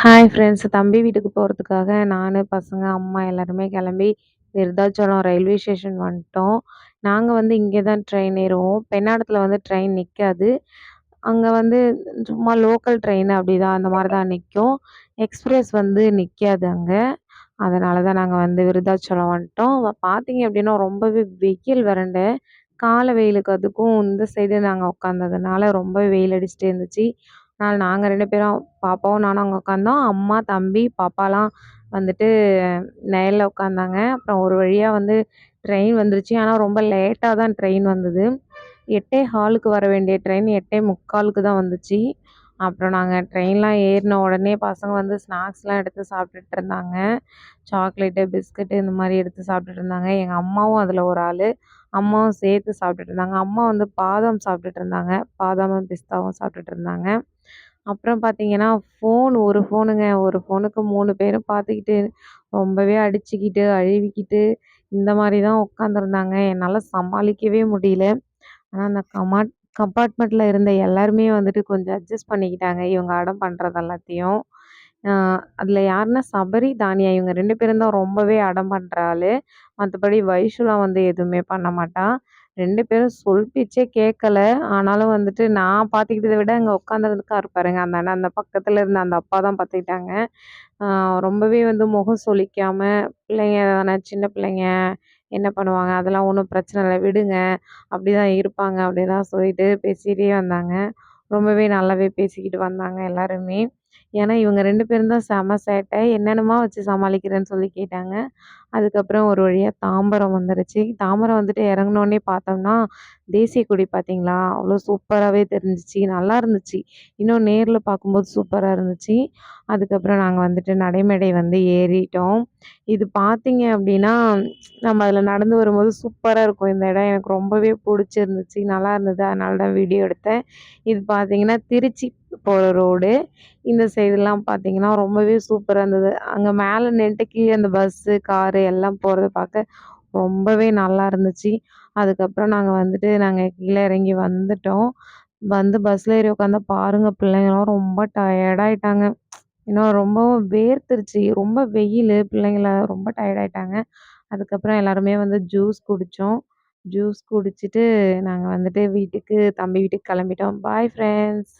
Hi friends தம்பி வீட்டுக்கு போகிறதுக்காக நான் பசங்க அம்மா எல்லாருமே கிளம்பி விருதாச்சலம் ரயில்வே ஸ்டேஷன் வந்துட்டோம். நாங்கள் வந்து இங்கே தான் ட்ரெயின் ஏறுவோம். பெண்ணாடத்தில் வந்து ட்ரெயின் நிற்காது அங்கே வந்து சும்மா லோக்கல் ட்ரெயின் அப்படி தான் அந்த மாதிரி தான் நிற்கும் எக்ஸ்பிரஸ் வந்து நிற்காது அங்கே. அதனால தான் நாங்கள் வந்து விருதாச்சலம் வந்துட்டோம். பார்த்தீங்க அப்படின்னா ரொம்பவே வெயில் வரண்டு காலை வெயிலுக்கு அதுக்கும் இந்த சைடு நாங்கள் உட்காந்ததுனால ரொம்ப வெயில் அடிச்சுட்டே இருந்துச்சு. அதனால் நாங்கள் ரெண்டு பேரும் பாப்பாவும் நானும் அங்கே உட்காந்தோம் அம்மா தம்பி பாப்பாலாம் வந்துட்டு நிழல்ல உட்காந்தாங்க அப்புறம் ஒரு வழியாக வந்து ட்ரெயின் வந்துருச்சு. ஆனால் ரொம்ப லேட்டாக தான் ட்ரெயின் வந்தது. எட்டே ஹாலுக்கு வர வேண்டிய ட்ரெயின் எட்டே முக்காலுக்கு தான் வந்துச்சு. அப்புறம் நாங்கள் ட்ரெயின்லாம் ஏறின உடனே பசங்க வந்து ஸ்நாக்ஸ்லாம் எடுத்து சாப்பிட்டுட்டு இருந்தாங்க. சாக்லேட்டு பிஸ்கட்டு இந்த மாதிரி எடுத்து சாப்பிட்டுட்டு இருந்தாங்க. எங்கள் அம்மாவும் அதில் ஒரு ஆள். அம்மாவும் சேர்த்து சாப்பிட்டுட்டு இருந்தாங்க. அம்மா வந்து பாதாம் சாப்பிட்டுட்டு இருந்தாங்க. பாதாமும் பிஸ்தாவும் சாப்பிட்டுட்டு இருந்தாங்க. அப்புறம் பார்த்தீங்கன்னா ஃபோன் ஒரு ஃபோனுங்க ஒரு ஃபோனுக்கு மூணு பேரும் பார்த்துக்கிட்டு ரொம்பவே அடிச்சுக்கிட்டு அழுவிக்கிட்டு இந்த மாதிரி தான் உட்காந்துருந்தாங்க என்னால் சமாளிக்கவே முடியல. ஆனால் அந்த கமாட் கம்பார்ட்மெண்ட்டில் இருந்த எல்லாருமே வந்துட்டு கொஞ்சம் அட்ஜஸ்ட் பண்ணிக்கிட்டாங்க. இவங்க அடம் பண்ணுறது எல்லாத்தையும். அதில் யாருன்னா சபரி தானியா இவங்க ரெண்டு பேரும் தான் ரொம்பவே அடம் பண்ணுற ஆள். மற்றபடி வைஷுலா வந்து எதுவுமே பண்ண மாட்டான் ரெண்டு பேரும் சொல் பேச்சே கேட்கல ஆனாலும் வந்துட்டு நான் பார்த்துக்கிட்டதை விட அங்கே உட்காந்துருக்காரு பாருங்க அந்த அண்ணன் அந்த பக்கத்தில் இருந்த அந்த அப்பா தான் பார்த்துக்கிட்டாங்க ரொம்பவே வந்து முகம் சொலிக்காமல் பிள்ளைங்க தானே சின்ன பிள்ளைங்க என்ன பண்ணுவாங்க? அதெல்லாம் ஒன்றும் பிரச்சனை இல்லை விடுங்க. அப்படி தான் இருப்பாங்க. அப்படி தான் சொல்லிட்டு பேசிகிட்டே வந்தாங்க. ரொம்பவே நல்லாவே பேசிக்கிட்டு வந்தாங்க எல்லாருமே. ஏன்னா இவங்க ரெண்டு பேரும் தான் செம சேட்டை. என்னென்னமா வச்சு சமாளிக்கிறேன்னு சொல்லி கேட்டாங்க. அதுக்கப்புறம் ஒரு வழியாக தாம்பரம் வந்துருச்சு. தாம்பரம் வந்துட்டு இறங்கினோடனே பார்த்தோம்னா தேசிய கொடி பார்த்தீங்களா? அவ்வளோ சூப்பராகவே தெரிஞ்சிச்சு. நல்லா இருந்துச்சு. இன்னும் நேரில் பார்க்கும்போது சூப்பராக இருந்துச்சு. அதுக்கப்புறம் நாங்கள் வந்துட்டு நடைமேடை வந்து ஏறிட்டோம். இது பார்த்தீங்க அப்படின்னா நம்ம அதில் நடந்து வரும்போது சூப்பராக இருக்கும் இந்த இடம். எனக்கு ரொம்பவே பிடிச்சிருந்துச்சி. நல்லா இருந்தது. அதனால தான் வீடியோ எடுத்தேன். இது பார்த்தீங்கன்னா திருச்சி போகிற ரோடு இந்த சைடுலாம் பார்த்தீங்கன்னா ரொம்பவே சூப்பராக இருந்தது. அங்கே மேலே நின்ட்டு கீழே அந்த பஸ்ஸு காரு எல்லாம் போகிறத பார்க்க ரொம்பவே நல்லா இருந்துச்சு. அதுக்கப்புறம் நாங்கள் வந்துட்டு நாங்கள் கீழே இறங்கி வந்துட்டோம். வந்து பஸ்ஸில் ஏறி உட்காந்தா பாருங்கள் பிள்ளைங்களாம் ரொம்ப டயர்டாயிட்டாங்க இன்னும் ரொம்பவும் வேர்த்துருச்சு. ரொம்ப வெயில் பிள்ளைங்கள ரொம்ப டயர்டாயிட்டாங்க அதுக்கப்புறம் எல்லாருமே வந்து ஜூஸ் குடித்தோம் ஜூஸ் குடிச்சிட்டு நாங்கள் வந்துட்டு வீட்டுக்கு தம்பி வீட்டுக்கு கிளம்பிட்டோம். Bye friends